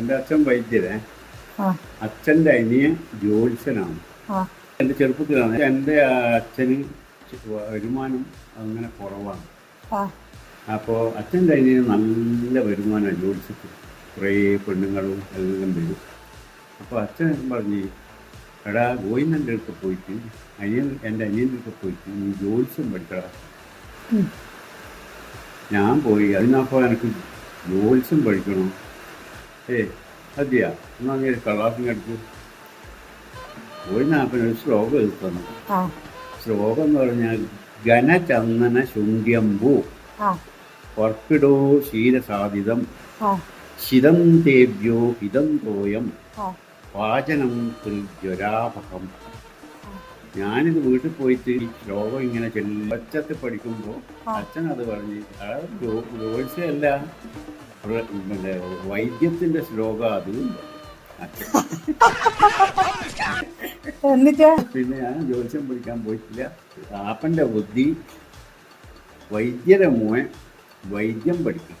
എന്റെ അച്ഛൻ വൈദ്യരെ. അച്ഛന്റെ അനിയൻ ജ്യോത്സ്യനാണ്. എന്റെ ചെറുപ്പത്തിലാണ്. എന്റെ അച്ഛന് വരുമാനം അങ്ങനെ കുറവാണ്. അപ്പോൾ അച്ഛന്റെ അനിയന് നല്ല വരുമാനമാണ് ജ്യോത്സ്യത്തിൽ കുറേ പെണ്ണുങ്ങളും എല്ലാം വരും. അപ്പോൾ അച്ഛൻ പറഞ്ഞ് എടാ ഗോയിന്നന്റെ അടുത്ത് പോയിട്ട് അനിയൻ എന്റെ അനിയന്റെ അടുത്ത് പോയിട്ട് നീ ജ്യോത്സ്യം പഠിക്കടാ. ഞാൻ പോയി അതിനപ്പോൾ എനിക്ക് ജ്യോത്സ്യം പഠിക്കണം. ഏ അതെയാ എന്നാ നീ ഒരു കളാസിങ് എടുത്തു. ഒരു ശ്ലോകം എഴുതണം. ആ. ശ്ലോകം എന്ന് പറഞ്ഞാൽ ഘനചന്ദന ശുണ്ഠ്യംബു ആ. വർപ്പിടോ ക്ഷീരസാധിതം ശിതം തേവ്യോ ഹിതം തോയം. പാചനം ജ്വരാപകം ഞാനിത് വീട്ടിൽ പോയിട്ട് ഈ ശ്ലോകം ഇങ്ങനെ ചെല്ലച്ചത്ത് പഠിക്കുമ്പോൾ ആ. അച്ഛൻ അത് പറഞ്ഞ് ജോത്സ്യല്ല പ്ര- പിന്നെ വൈദ്യത്തിന്റെ ശ്ലോകം അതും എന്നിട്ട്? പിന്നെ ഞാൻ ജ്യോത്സ്യം പഠിക്കാൻ പോയിട്ടില്ല. ആപ്പന്റെ ബുദ്ധി വൈദ്യരെ മോൻ വൈദ്യം പഠിക്കും